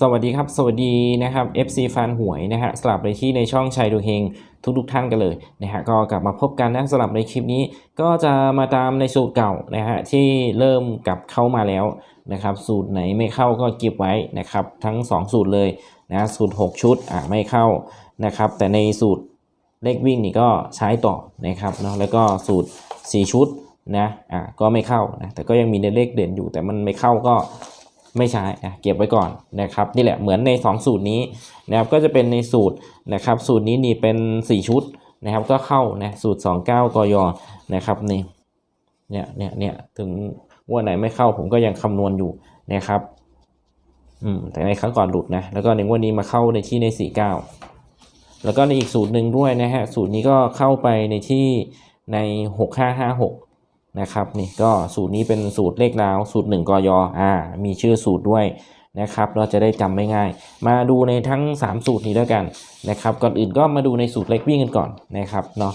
สวัสดีครับ สวัสดีนะครับ FC ฟันหวยนะฮะสลับในที่ในช่องชัยดูเฮงทุกทุกๆท่านกันเลยนะฮะก็กลับมาพบกันนะสลับในคลิปนี้ ก็จะมาตามในสูตรเก่านะฮะที่เริ่มกลับเข้ามาแล้วนะครับสูตรไหนไม่เข้าก็เก็บไว้นะครับทั้ง 2 สูตรเลยนะสูตร 6 ชุดอะไม่เข้านะครับแต่ในสูตรเลขวิ่งนี่ก็ใช้ต่อนะครับเนาะแล้วก็สูตร 4 ชุดนะอะก็ไม่เข้านะแต่ก็ยังมีในเลขเด่นอยู่แต่มันไม่เข้าก็ ไม่ใช้นะเก็บไว้ก่อนนะครับนี่แหละเหมือนใน 2 สูตรนี้นะครับก็จะเป็นในสูตรนะครับสูตรนี้นี่เป็น 4 ชุดนะครับก็เข้านะสูตร 29 กยนะครับนี่เนี่ยเนี่ยเนี่ยถึงว่าไหนไม่เข้าผมก็ยังคำนวณอยู่นะครับอืมแต่ในครั้งก่อนหลุดนะแล้วก็ในวันนี้มาเข้าในที่ใน 49 แล้วก็ในอีกสูตรหนึ่งด้วยนะฮะสูตรนี้ก็เข้าไปในที่ใน 6556 นะครับนี่ก็สูตรนี้เป็นสูตรเลขราวสูตร 1กยอ่ามีชื่อสูตรด้วยนะครับ เราจะได้จำไม่ง่าย มาดูในทั้ง 3 สูตรนี้แล้วกันนะครับ ก่อนอื่นก็มาดูในสูตรเล็กวิ่งกันก่อนนะครับเนาะ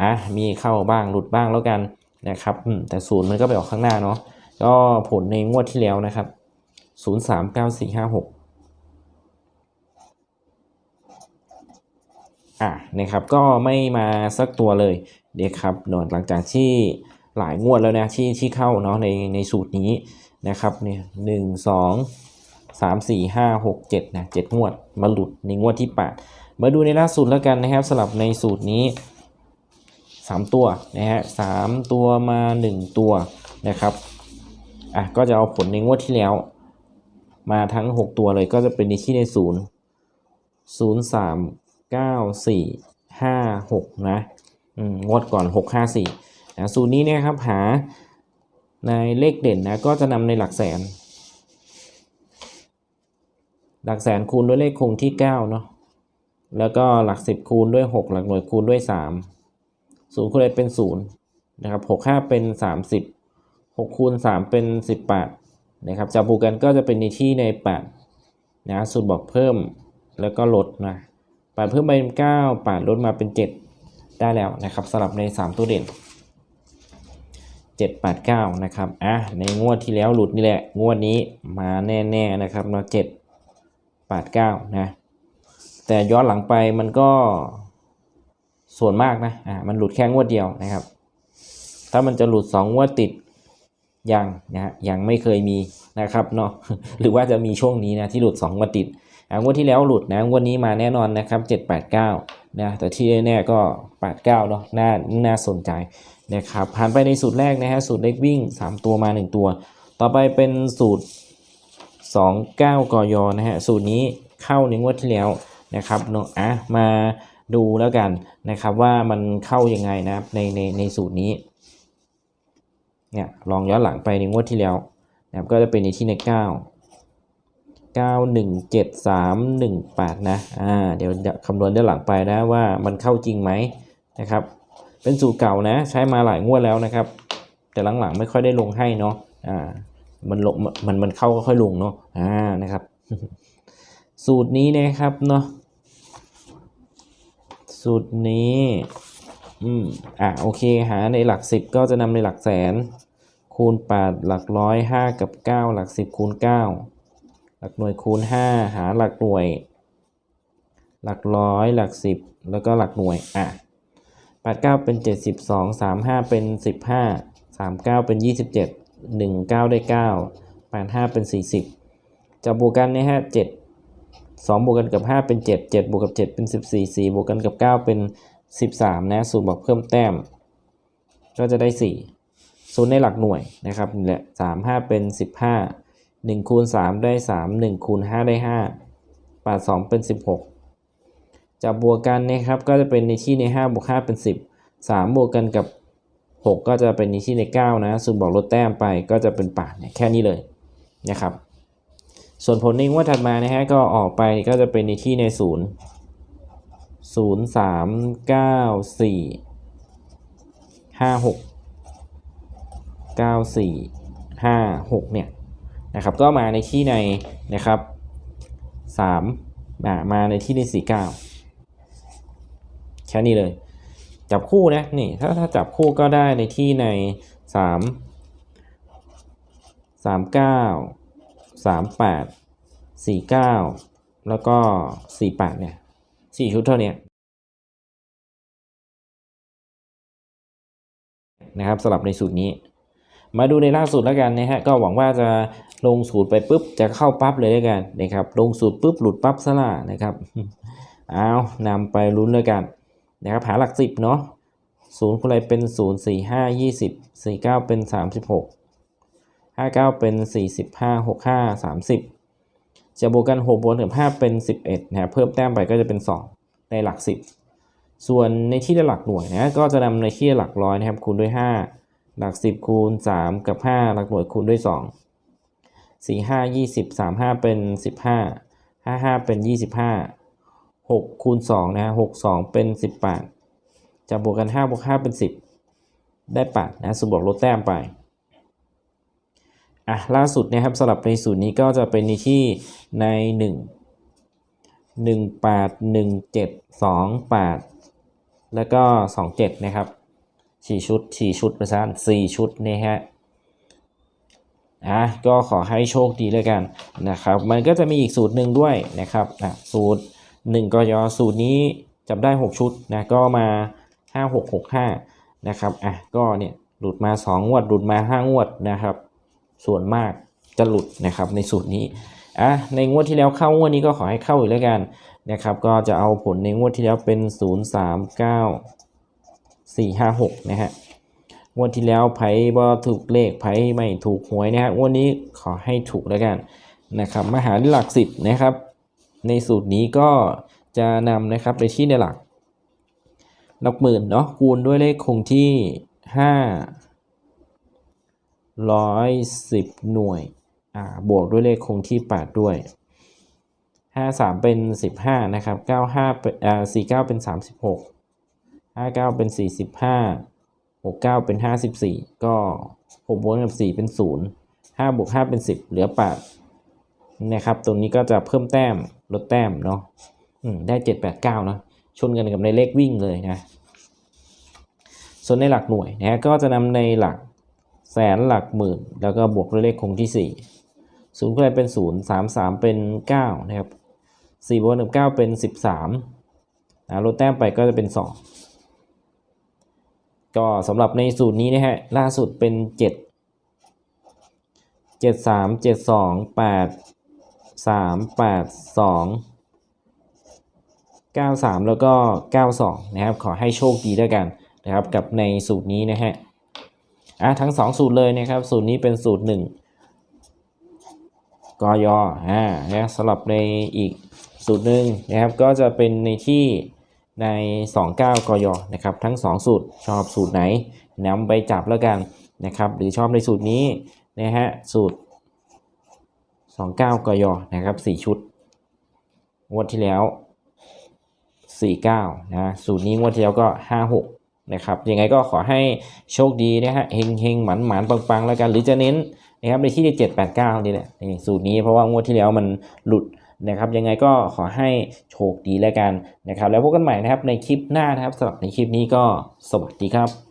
อะมีเข้าบ้างหลุดบ้างแล้วกันนะครับแต่สูตรมันก็ไปออกข้างหน้าเนาะก็ผลในงวดที่แล้วนะครับ 039456อะนะครับก็ไม่มาสักตัวเลยเดี๋ยวครับเนอะหลังจากที่ หลายงวดแล้วนะที่ที่เข้าเนาะในในสูตรนี้นะครับเนี่ยหนึ่งสองสามสี่ห้าหกเจ็ดนะเจ็ดงวดมาหลุดในงวดที่แปดมาดูในล่าสุดแล้วกันนะครับสลับในสูตรนี้สามตัวนะฮะสามตัวมาหนึ่งตัวนะครับอะก็จะเอาผลในงวดที่แล้ว มาทั้งหกตัวเลยก็จะเป็นในที่ในศูนย์ศูนย์สามเก้าสี่ห้าหกนะอืมงวดก่อนหกห้าสี่ นะสูตรนี้เนี่ยครับหาในเลขเด่นนะก็จะนำในหลักแสน หลักแสนคูณด้วยเลขคงที่9เนาะแล้วก็หลัก 10 คูณด้วย 6 หลักหน่วยคูณด้วย 3 0คูณ1เป็น0นะครับ6 5 เป็น 30 6 คูณ 3 เป็น 18นะครับจับบูกันก็จะเป็นในที่ใน 8นะสูตรบอกเพิ่มแล้วก็ลดนะ8เพิ่มไปเป็น 9 8 ลดมาเป็น 7 ได้แล้วนะครับสลับใน 3 ตัวเด่น 7 8 9 นะครับอะในงวดที่แล้วหลุดนี่แหละ งวดนี้มาแน่ๆนะครับเนาะ7 8 9 นะ แต่ย้อนหลังไปมันก็ส่วนมากนะอะมันหลุดแค่งวดเดียวนะครับ ถ้ามันจะหลุด 2 งวดติดยังนะฮะยังไม่เคยมีนะครับเนาะหรือว่าจะมีช่วงนี้นะที่หลุด 2 งวดติดอะงวดที่แล้วหลุดนะงวดนี้มาแน่นอนนะครับ 7 8 9 นะแต่ที่แน่ๆก็8 9เนาะน่าน่าสนใจนะครับผ่านไปในสูตรแรกนะฮะสูตรเล็กวิ่ง 3 ตัวมา 1 ตัว ต่อไปเป็นสูตร 29 กยนะฮะสูตรนี้เข้าในงวดที่แล้วนะครับเนาะอะมาดูแล้วกันนะครับว่ามันเข้ายังไงนะครับในในในสูตรนี้เนี่ยลองย้อนหลังไปในงวดที่แล้วนะครับก็จะเป็นในที่ใน9 9 1 7 3 1 8 นะ อ่า เดี๋ยวคำนวณด้านหลังไปนะว่ามันเข้าจริงไหมนะครับ เป็นสูตรเก่านะ ใช้มาหลายงวดแล้วนะครับ แต่หลังๆไม่ค่อยได้ลงให้เนาะ อ่า มันลงมันมันเข้าก็ค่อยลงเนาะ อ่า นะครับ สูตรนี้นะครับเนาะ สูตรนี้ อืม อะโอเค หาในหลักสิบก็จะนำในหลักแสน คูณ8หลักร้อยห้ากับ 9 หลัก 10 คูณ 9 ลักหน่วยคูณ 5 หาหลักหน่วย หลักร้อยหลัก 10 แล้วก็หลักหน่วยอะ89 เป็น 72 35 เป็น 15 39 เป็น 27 19 ได้ 9 85 เป็น 40 จะบวกกันเนี่ยฮะ7 2บวกกันกับ 5 เป็น 7 7บวกกับ 7 เป็น 14 4บวกกันกับ 9 เป็น 13 นะสูตรบอกเพิ่มแต้ม ก็จะได้ 4 ศูนย์ในหลักหน่วยนะครับนี่แหละ 3 5 เป็น 15 1คูณ3ได้ 3 1คูณ5ได้5 8 2เป็น 16จะบวกกันนะครับก็จะเป็นในที่ใน5บวก5เป็น 10 3 บวกกันกับ 6 ก็จะเป็นในที่ใน 9 นะส่วนบอกลดแต้มไปก็จะเป็น8เนี่ยแค่นี้เลยนะครับ ส่วนผลในงวดถัดมานะฮะก็ออกไปก็จะเป็นในที่ใน 0 0 3 9 4 5 6 9 4 5 6เนี่ย นะครับก็มาในที่ในนะครับ3มามาในที่ใน4 9แค่นี้เลย จับคู่นะนี่ถ้าถ้าจับคู่ก็ได้ในที่ในสามสามเก้าสามแปดสี่เก้าแล้วก็สี่แปดเนี่ยสี่ชุดเท่านี้นะครับสำหรับในสูตรนี้ มาดูในล่าสุดแล้วกันนะฮะก็หวังว่าจะลงสูตรไปปุ๊บจะเข้าปั๊บเลยแล้วกันนะครับลงสูตรปุ๊บหลุดปั๊บซะละนะครับเอานำไปลุ้นเลยกันนะครับหาหลักสิบเนาะศูนย์คูณอะไรเป็นศูนย์สี่ห้ายี่สิบสี่เก้าเป็นสามสิบหกห้าเก้าเป็นสี่สิบห้าหกห้าสามสิบจะบวกกันหกบวกกับห้าเป็นสิบเอ็ดนะฮะเพิ่มแต้มไปก็จะเป็นสองในหลักสิบส่วนในที่หลักหน่วยนะก็จะนำในที่หลักร้อยนะครับคูณด้วยห้า หลักสิบคูณสามกับห้าหลักหน่วยคูณด้วยสองสี่ห้ายี่สิบสามห้าเป็นสิบห้าห้าห้าเป็นยี่สิบห้าหกคูณสองนะฮะหกสองเป็นสิบแปดจะบวกกันห้าบวกห้าเป็นสิบได้แปดนะสูตรบวกลดแต้มไป อะ ล่าสุดนะครับสำหรับในสูตรนี้ก็จะเป็นในที่ในหนึ่งหนึ่งแปดหนึ่งเจ็ดสองแปดแล้วก็สองเจ็ดนะครับ สี่ชุดสี่ชุดประสานสี่ชุดนะฮะอะก็ขอให้โชคดีเลยกันนะครับ มันก็จะมีอีกสูตรหนึ่งด้วยนะครับอะสูตร1กยสูตรนี้จับได้ 6 ชุดนะก็มา 5 6 6 5นะครับอะก็เนี่ยหลุดมา 2 งวด หลุดมา 5 งวดนะครับ ส่วนมากจะหลุดนะครับในสูตรนี้อะในงวดที่แล้วเข้างวดนี้ก็ขอให้เข้าอีกแล้วกันนะครับ ก็จะเอาผลในงวดที่แล้วเป็น 0 3 9 สี่ห้าหกนะฮะงวดที่แล้วไพ่บอถูกเลขไพ่ไม่ถูกหวยนะฮะงวดนี้ขอให้ถูกแล้วกันนะครับมาหาหลักสิบนะครับ ในสูตรนี้ก็จะนำนะครับไปที่ในหลัก หลักหมื่นเนาะคูณด้วยเลขคงที่ห้าร้อยสิบหน่วยอ่าบวกด้วยเลขคงที่แปดด้วยห้าสามเป็นสิบห้านะครับเก้าห้าเป็นอ่าสี่เก้าเป็นสามสิบหก ห้าเก้าเป็นสี่สิบห้าหกเก้าเป็นห้าสิบสี่ก็หกบวกกับสี่เป็นศูนย์ห้าบวกห้าเป็นสิบเหลือแปดนะครับตรงนี้ก็จะเพิ่มแต้มลดแต้มเนาะได้เจ็ดแปดเก้าเนาะชนกันกับในเลขวิ่งเลยนะส่วนในหลักหน่วยนะก็จะนำในหลักแสนหลักหมื่น แล้วก็บวกด้วยเลขคงที่สี่ศูนย์ก็เลยเป็นศูนย์สามสามเป็นเก้านะครับสี่บวกกับเก้าเป็นสิบสามนะลดแต้มไปก็จะเป็นสอง ก็สำหรับในสูตรนี้นะฮะล่าสุดเป็น 7 7 3 7 2 8 3 8 2 9 3 แล้วก็ 92 นะครับ ขอให้โชคดีด้วยกันนะครับ กับในสูตรนี้นะฮะอะทั้ง 2 สูตรเลยนะครับ สูตรนี้เป็นสูตร 1กยอ่านะสำหรับในอีกสูตรหนึ่งนะครับ ก็จะเป็นในที่ ใน 29 กยนะครับทั้ง 2 สูตรชอบสูตรไหนนำไปจับแล้วกันนะครับหรือชอบในสูตรนี้นะฮะสูตร 29 กยนะครับ 4 ชุดงวดที่แล้ว 49นะสูตรนี้งวดที่แล้วก็ 56นะครับยังไงก็ขอให้โชคดีนะฮะเฮงเฮงหมันหมันปังปังแล้วกัน หรือจะเน้นนะครับในที่789 นี่แหละสูตรนี้เพราะว่างวดที่แล้วมันหลุด นะครับยังไงก็ขอให้โชคดีแล้วกันนะครับ แล้วพบกันใหม่นะครับในคลิปหน้านะครับสำหรับในคลิปนี้ก็สวัสดีครับ